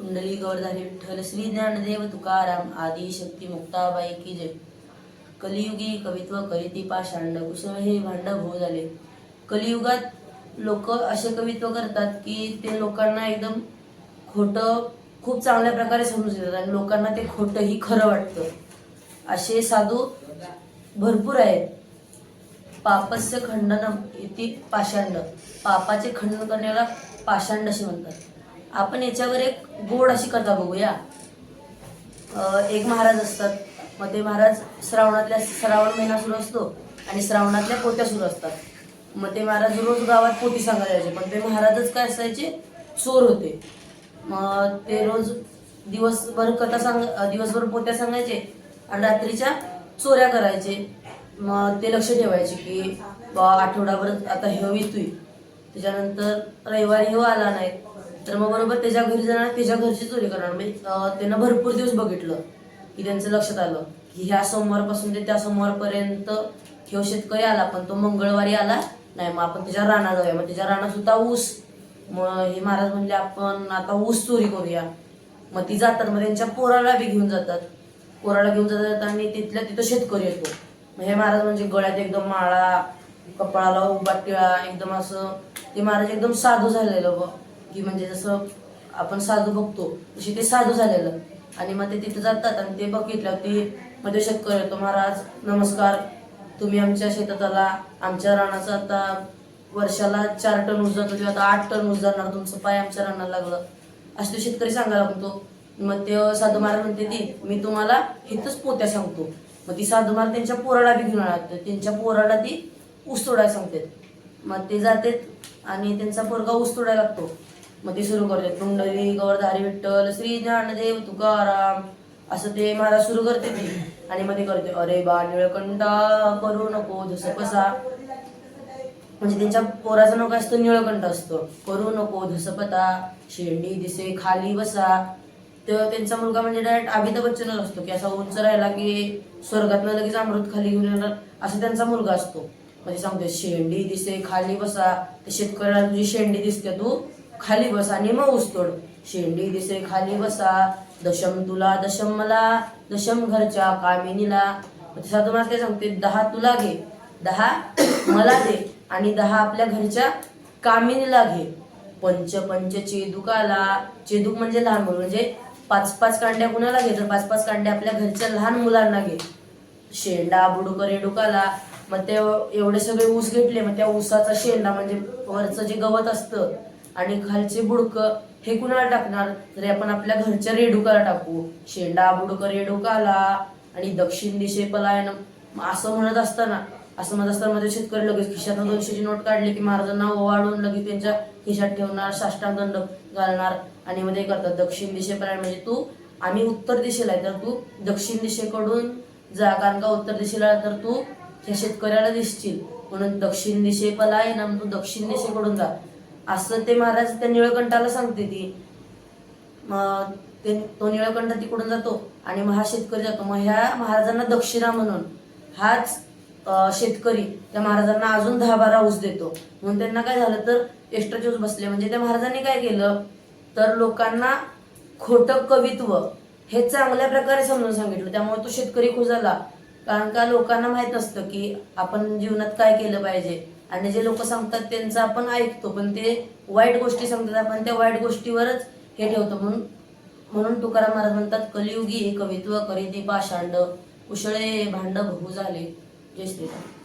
कुंडली गौरधारी विठ्ठल श्री ज्ञानदेव तुकाराम आदी शक्ती मुक्ताबाई की जय. कलियुगी कवित्व करीती पाषांड कुसळ हे भांड भो झाले. कलियुगात लोक असे कवित्व करतात की ते लोकांना एकदम खोटं खूप चांगल्या प्रकारे समजून येतात आणि लोकांना ते खोटंही खरं वाटतं. असे साधू भरपूर आहेत. पापस्य खंडन इति पाषांड पापाचे खंडन करण्याला पाषांड असे म्हणतात. आपण याच्यावर एक गोड अशी कथा बघूया. एक महाराज असतात. मग ते महाराज श्रावणातल्या श्रावण महिना सुरू असतो आणि श्रावणातल्या पोत्या सुरू असतात. मग ते महाराज रोज गावात पोती सांगायला यायचे. पण ते महाराजच काय असायचे? चोर होते. मग ते रोज दिवसभर कथा सांग दिवसभर पोत्या सांगायचे आणि रात्रीच्या चोऱ्या करायचे. मग ते लक्ष ठेवायचे की बा आठवडाभर आता हे येतोय. त्याच्यानंतर रविवारी हो आला नाही. तर मग बरोबर त्याच्या घरी जाणार त्याच्या घरची चोरी करणार. म्हणजे त्यांना त्यानं भरपूर दिवस बघितलं की त्यांचं लक्षात आलं की ह्या सोमवारपासून ते त्या सोमवारपर्यंत ह्यो शेतकरी आला पण तो मंगळवारी आला नाही. मग आपण त्याच्या राणा जाऊया. मग त्याच्या राणा सुद्धा ऊस. मग हे महाराज म्हणले आपण आता ऊस चोरी करूया. मग ती जातात मग त्यांच्या पोराला बी घेऊन जातात. पोराला घेऊन जातात आणि तिथल्या तिथं शेतकरी येतो. मग हे महाराज म्हणजे गळ्यात एकदम माळा कपाळाला उभा टिळा एकदम असं ते महाराज एकदम साधू झालेलं बघ. की म्हणजे जसं आपण साधू बघतो तशी ते साधू झालेलं. आणि मग ते तिथे जातात आणि ते बघितलं ते मध्ये शक्कर येतो महाराज नमस्कार. तुम्ही आमच्या शेतात आला आमच्या रानाचं आता वर्षाला चार टन ऊस जातो किंवा आता आठ टन ऊस जाणार तुमचं पाय आमच्या रानाला लागलं. असं तो शेतकरी सांगायला म्हणतो मग ते साधू महाराज म्हणते ती मी तुम्हाला इथंच पोत्या सांगतो. मग ती साधू महाराज त्यांच्या पोराला बी घेऊन आला. त्यांच्या पोराला ती ऊस तोडायला सांगतात. मग ते जातात आणि त्यांचा पोरगा ऊस तोडायला लागतो. मग ते सुरू करते कुंडली गौरधारी विठ्ठल श्री ज्ञानदेव तुकाराम. असं ते महाराज सुरू करते ते. आणि मध्ये करते अरे बा निळकंठा करू नको धस कसा म्हणजे त्यांच्या पोराचं नाव काय असतं? निळकंठ असतं. करू नको धसपता शेंडी दिसे खाली बसा. तर त्यांचा मुलगा म्हणजे डायरेक्ट अमिताभ बच्चनच असतो की असा उंच राहिला की स्वर्गातनं लगेच अमृत खाली घेऊन येणार. असं त्यांचा मुलगा असतो. म्हणजे सांगतो शेंडी दिसे खाली बसा. तर शेतकऱ्याला तुझी शेंडी दिसते तू. खाली बसा आणि मग ऊसतोड. शेंडी दिसे खाली बसा दशम तुला दशम मला दशम घरच्या कामिनीला. मग साधू काय सांगते दहा तुला घे. दहा मला दे आणि दहा आपल्या घरच्या कामिनीला घे. पंच पंच चेदुकाला. चेदुक म्हणजे लहान मुलं म्हणजे पाच पाच कांड्या कुणाला घे? तर पाच पाच कांड्या आपल्या घरच्या लहान मुलांना घे. शेंडा बुडुक रेडुकाला. मग ते एवढे सगळे ऊस घेतले मग त्या ऊसाचा शेंडा म्हणजे वरचं जे गवत असतं आणि खालचे बुडकं हे कुणाला टाकणार? तरी आपण आपल्या घरच्या रेडुकाला टाकू. शेंडा बुडक रेडुकाला आणि दक्षिण दिशे पलायन. असं म्हणत असताना असं म्हणत असताना माझे शेतकरी लगेच खिशातून दोनशेची नोट काढली की महाराजांना ओवाळून लगेच त्यांच्या खिशात ठेवणार साष्टांग दंड घालणार आणि मध्ये करतात दक्षिण दिशेपर्यंत म्हणजे तू आम्ही उत्तर दिशेला आहे तर तू दक्षिण दिशेकडून जा. कारण का उत्तर दिशेला तर तू त्या शेतकऱ्याला दिसशील. म्हणून दक्षिण दिशे पलायन ना तू दक्षिण दिशेकडून जा. असं ते महाराज त्या निळकंठाला सांगते ती. मग ते तो निळकंठ तिकडून जातो आणि मग हा शेतकरी जातो. मग ह्या महाराजांना दक्षिणा म्हणून हाच शेतकरी त्या महाराजांना अजून दहा बारा ऊस देतो. म्हणून त्यांना काय झालं तर एक्स्ट्राचे ऊस बसले. म्हणजे त्या महाराजांनी काय केलं तर लोकांना खोटं कवित्व हे चांगल्या प्रकारे समजून सांगितलं. त्यामुळे तो शेतकरी खुश झाला. कारण का लोकांना माहीत असतं की आपण जीवनात काय केलं पाहिजे? आणि जे लोक सांगतात त्यांचं आपण ऐकतो पण ते वाईट गोष्टी सांगतात आपण त्या वाईट गोष्टीवरच हे ठेवतो. म्हणून म्हणून तुकाराम महाराज म्हणतात कलियुगी हे कवित्व करीती पाषांड कुशळे भांड बहु झाले. जय श्रीराम.